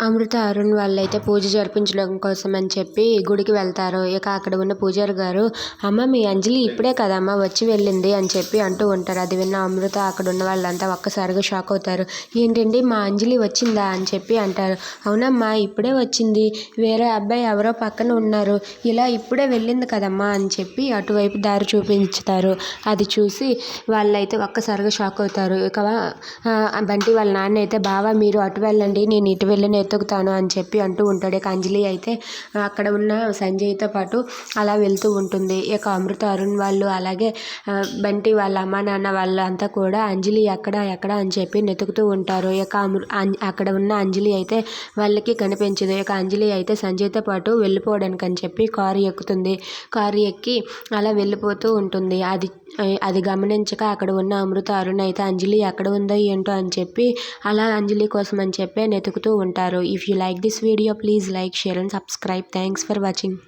అమృత అరుణ్ వాళ్ళైతే పూజ జరిపించడం కోసం అని చెప్పి గుడికి వెళ్తారు. ఇక అక్కడ ఉన్న పూజారి గారు అమ్మ మీ అంజలి ఇప్పుడే కదమ్మా వచ్చి వెళ్ళింది అని చెప్పి అంటూ ఉంటారు. అది విన్న అమృత అక్కడ ఉన్న వాళ్ళంతా ఒక్కసారిగా షాక్ అవుతారు. ఏంటండి మా అంజలి వచ్చిందా? అని చెప్పి అంటారు. అవునమ్మా ఇప్పుడే వచ్చింది. వేరే అబ్బాయి ఎవరో పక్కన ఉన్నారు. ఇలా ఇప్పుడే వెళ్ళింది కదమ్మా అని చెప్పి అటువైపు దారి చూపించుతారు అది చూసి వాళ్ళైతే ఒక్కసారిగా షాక్ అవుతారు. ఇక బంటి వాళ్ళ నాన్న అయితే బావా మీరు అటు వెళ్ళండి నేను ఇటు వెళ్ళిన వెతుకుతాను అని చెప్పి అంటూ ఉంటాడు. ఇక అంజలి అయితే అక్కడ ఉన్న సంజయ్తో పాటు అలా వెళ్తూ ఉంటుంది. ఇక అమృత అరుణ్ వాళ్ళు అలాగే బంటి వాళ్ళ అమ్మ నాన్న వాళ్ళంతా కూడా అంజలి ఎక్కడ ఎక్కడ అని చెప్పి వెతుకుతూ ఉంటారు. ఇక అమృ అక్కడ ఉన్న అంజలి అయితే వాళ్ళకి కనిపించదు. ఇక అంజలి అయితే సంజయ్తో పాటు వెళ్ళిపోవడానికి అని చెప్పి కారు ఎక్కుతుంది. కారు ఎక్కి అలా వెళ్ళిపోతూ ఉంటుంది. అది అది గమనించక అక్కడ ఉన్న అమృత అరుణ్ అయితే అంజలి ఎక్కడ ఉందో ఏంటో అని చెప్పి అలా అంజలి కోసం అని చెప్పి వెతుకుతూ ఉంటారు. If you like this video please like share and subscribe thanks for watching